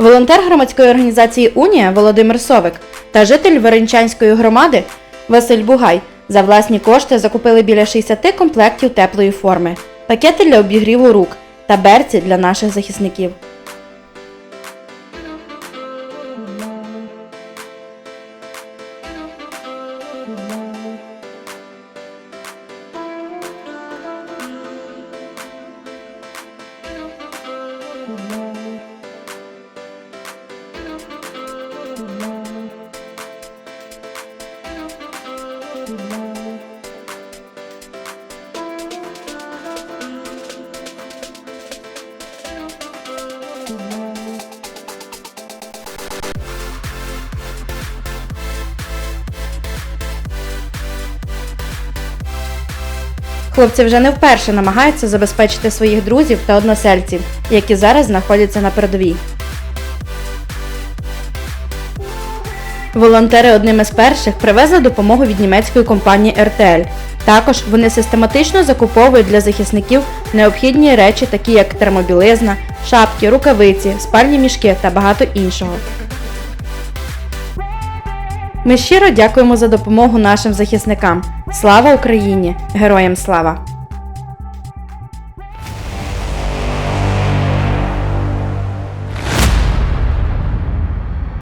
Волонтер громадської організації Унія Володимир Совик та житель Веренчанської громади Василь Бугай за власні кошти закупили біля 60 комплектів теплої форми, пакети для обігріву рук та берці для наших захисників. Хлопці вже не вперше намагаються забезпечити своїх друзів та односельців, які зараз знаходяться на передовій. Волонтери одним із перших привезли допомогу від німецької компанії RTL. Також вони систематично закуповують для захисників необхідні речі, такі як термобілизна, шапки, рукавиці, спальні мішки та багато іншого. Ми щиро дякуємо за допомогу нашим захисникам. Слава Україні! Героям слава!